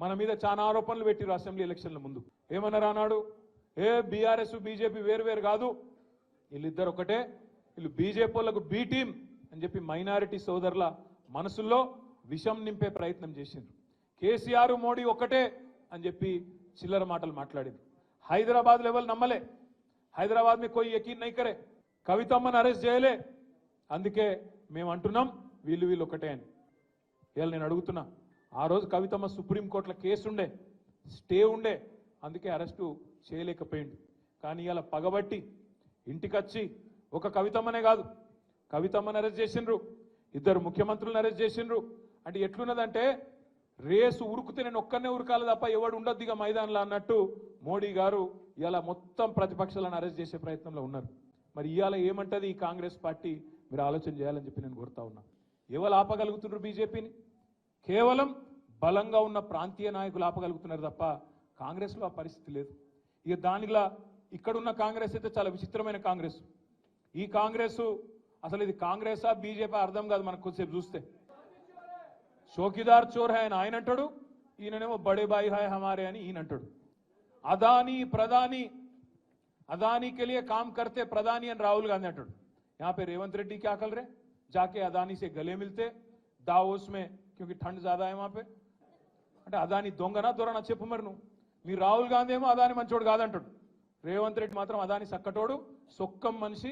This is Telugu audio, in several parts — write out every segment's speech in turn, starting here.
మన మీద చాలా ఆరోపణలు పెట్టిరు అసెంబ్లీ ఎలక్షన్ల ముందు. ఏమన్నారు అన్నాడు ఏ బీఆర్ఎస్ బీజేపీ వేరు వేరు కాదు. వీళ్ళిద్దరు ఒకటే. వీళ్ళు బీజేపీ వాళ్ళకు బీ టీమ్ అని చెప్పి మైనారిటీ సోదరుల మనసుల్లో విషం నింపే ప్రయత్నం చేసింది కేసీఆర్ మోడీ ఒకటే అని చెప్పి చిల్లర మాటలు మాట్లాడింది హైదరాబాద్ లెవెల్ నమ్మలే. హైదరాబాద్ మీ కొయ్యి ఎకీన్ నైకరే. కవితమ్మను అరెస్ట్ చేయలే అందుకే మేము అంటున్నాం వీళ్ళు వీళ్ళు ఒకటే అని. ఇవాళ నేను అడుగుతున్నా ఆ రోజు కవితమ్మ సుప్రీంకోర్టులో కేసు ఉండే స్టే ఉండే అందుకే అరెస్టు చేయలేకపోయింది. కానీ ఇలా పగబట్టి ఇంటికొచ్చి ఒక కవితమ్మనే కాదు కవితమ్మని అరెస్ట్ చేసిండ్రు ఇద్దరు ముఖ్యమంత్రులను అరెస్ట్ చేసిండ్రు. అంటే ఎట్లున్నదంటే రేసు ఉరుకుతే నేను ఒక్కనే ఉరకాలి తప్ప ఎవడు ఉండొద్దు ఇక మైదానంలో అన్నట్టు మోడీ గారు ఇలా మొత్తం ప్రతిపక్షాలను అరెస్ట్ చేసే ప్రయత్నంలో ఉన్నారు. మరి ఇవాళ ఏమంటది ఈ కాంగ్రెస్ పార్టీ? మీరు ఆలోచన చేయాలని చెప్పి నేను కోరుతా ఉన్నా. ఎవరు ఆపగలుగుతున్నారు బీజేపీని? కేవలం బలంగా ఉన్న ప్రాంతీయ నాయకులు ఆపగలుగుతున్నారు తప్ప కాంగ్రెస్లో ఆ పరిస్థితి లేదు ఇక దానిలా ఇక్కడున్న కాంగ్రెస్ అయితే చాలా విచిత్రమైన కాంగ్రెస్ ఈ కాంగ్రెస్ అసలు ఇది కాంగ్రెసా బీజేపీ అర్థం కాదు మనకు కొద్దిసేపు చూస్తే చౌకీదార్ చోర్ హై అని ఆయన అంటాడు ఈయననేమో బడే బాయి హాయ్ హమారే అని ఈయన అంటాడు అదానీ ప్రధాని अदानी के लिए काम करते प्रधानी అని రాహుల్ गांधी అంటాడు यहाँ पे रेवंत रेड्डी क्या कर रहे जाके अदानी से गले मिलते दावोस में क्योंकि ठंड ज्यादा है वहां पे అంటే అదాని దొంగనా దొరనా చెప్పు మరి నువ్వు మీ రాహుల్ గాంధీ ఏమో అదాని మంచోడు కాదంటాడు రేవంత్ రెడ్డి మాత్రం అదాని సక్కటోడు సొక్కం మనిషి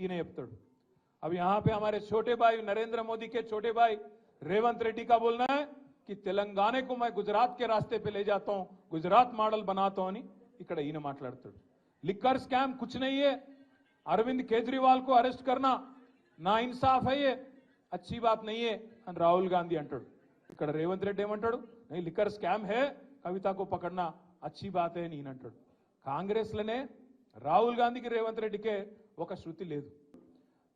ఈయన చెప్తాడు अब यहाँ पे हमारे छोटे भाई नरेंद्र मोदी के छोटे भाई रेवंत रेड्डी का बोलना है कि तेलंगाना को मैं गुजरात के रास्ते पे ले जाता हूं गुजरात मॉडल बनाता हूं అని ఇక్కడ ఈయన మాట్లాడతాడు लिक्कर स्कैम कुछ नहीं है अरविंद केजरीवाल को अरेस्ट करना ना इंसाफ है ये అచ్చీ బాత్ నయ్యే అని రాహుల్ గాంధీ అంటాడు. ఇక్కడ రేవంత్ రెడ్డి ఏమంటాడు? లిక్కర్ స్కామ్ హే కవితకు పకడ్నా అచ్చీ బాతే నేనంటాడు కాంగ్రెస్లోనే రాహుల్ గాంధీకి రేవంత్ రెడ్డికే ఒక శృతి లేదు.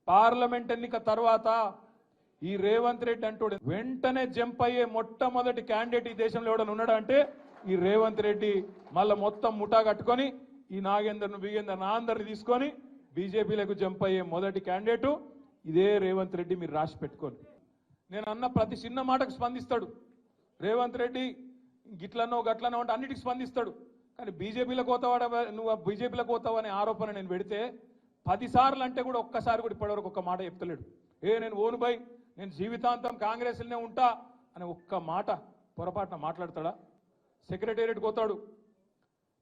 పార్లమెంట్ ఎన్నిక తర్వాత ఈ రేవంత్ రెడ్డి అంటాడు వెంటనే జంప్ అయ్యే మొట్టమొదటి క్యాండిడేట్ ఈ దేశంలో ఎవడని ఉన్నాడు? అంటే ఈ రేవంత్ రెడ్డి మళ్ళీ మొత్తం ముఠా కట్టుకొని ఈ నాగేందర్ను బిగేందర్ నాందర్ని తీసుకొని బీజేపీలకు జంప్ అయ్యే మొదటి క్యాండిడేటు ఇదే రేవంత్ రెడ్డి మీరు రాసి పెట్టుకోండి. నేను అన్న ప్రతి చిన్న మాటకు స్పందిస్తాడు. రేవంత్ రెడ్డి గిట్లనో గట్లనో అంటే అన్నిటికి స్పందిస్తాడు. కానీ బీజేపీలో పోతావాడ నువ్వు బీజేపీలకు కోతావు అనే ఆరోపణ నేను పెడితే పదిసార్లు అంటే కూడా ఒక్కసారి కూడా ఇప్పటివరకు ఒక్క మాట చెప్తలేడు. ఏ నేను ఓను బై నేను జీవితాంతం కాంగ్రెస్లోనే ఉంటా అని ఒక్క మాట పొరపాటున మాట్లాడతాడా? సెక్రటేరియట్ పోతాడు.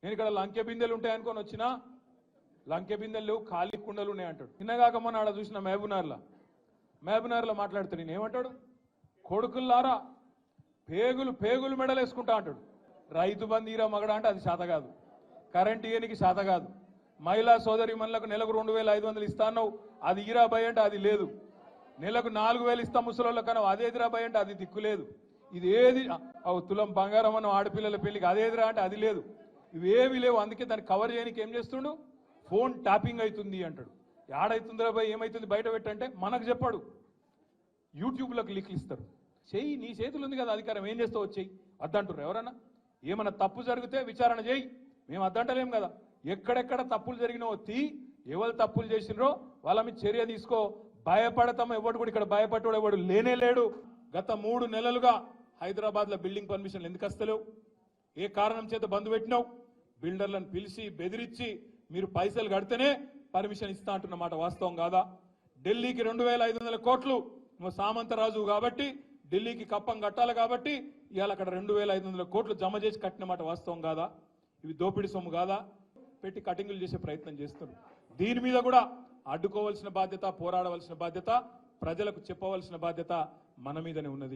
నేను ఇక్కడ లంకె బిందెలు ఉంటాయనుకొని వచ్చినా లంకె బిందెలు లేవు ఖాళీ కుండలు ఉన్నాయి అంటాడు. నిన్నగాక మొన్న ఆడ చూసిన మహబూనార్లా మహబూనార్లో మాట్లాడుతాడు నేను ఏమంటాడు? కొడుకుల్లారా పేగులు పేగులు మెడలు వేసుకుంటా అంటాడు. రైతు బందీరా మగడ అంటే అది శాత కాదు. కరెంట్ ఇయనికి శాత కాదు. మహిళా సోదరి మనలకు నెలకు రెండు వేల ఐదు వందలు ఇస్తాన్నావు అది ఈరా భయ అంటే అది లేదు. నెలకు నాలుగు వేలు ఇస్తాం ముసలోళ్ళ కన్నా అదేదిరా భయ అంటే అది దిక్కు లేదు. ఇది ఏది? తులం బంగారం అన్న ఆడపిల్లల పెళ్ళికి అదేదిరా అంటే అది లేదు. ఇవేవి లేవు అందుకే దాన్ని కవర్ చేయడానికి ఏం చేస్తుండు? ఫోన్ ట్యాపింగ్ అవుతుంది అంటాడు. ఏడైతుందిరా భయ్ ఏమైతుంది బయట పెట్టంటే మనకు చెప్పాడు. యూట్యూబ్లోకి లింక్లు ఇస్తారు. చెయ్యి నీ చేతులు ఉంది కదా అధికారం ఏం చేస్తావు చెయ్యి. అద్దంటారు ఎవరన్నా? ఏమైనా తప్పు జరిగితే విచారణ చేయి. మేము అద్దంటలేం కదా. ఎక్కడెక్కడ తప్పులు జరిగినో తీ. ఎవరు తప్పులు చేసినరో వాళ్ళ మీద చర్య తీసుకో. భయపడతాం ఎవడు కూడా ఇక్కడ భయపడ్డాడు ఎవడు లేనే లేడు. గత మూడు నెలలుగా హైదరాబాద్లో బిల్డింగ్ పర్మిషన్లు ఎందుకు వస్తలేవు? ఏ కారణం చేత బంద్ పెట్టినావు? బిల్డర్లను పిలిచి బెదిరించి మీరు పైసలు కడితేనే పర్మిషన్ ఇస్తా అంటున్నమాట వాస్తవం కాదా? ఢిల్లీకి రెండు వేల ఐదు వందల కోట్లు నువ్వు సామంతరాజు కాబట్టి ఢిల్లీకి కప్పం కట్టాలి కాబట్టి ఇవాళ అక్కడ రెండు వేల ఐదు వందల కోట్లు జమ చేసి కట్టినమాట వాస్తవం కాదా? ఇవి దోపిడీ సొమ్ము కాదా? పెట్టి కటింగులు చేసే ప్రయత్నం చేస్తున్నారు. దీని మీద కూడా అడ్డుకోవాల్సిన బాధ్యత పోరాడవలసిన బాధ్యత ప్రజలకు చెప్పవలసిన బాధ్యత మన మీదనే ఉన్నది.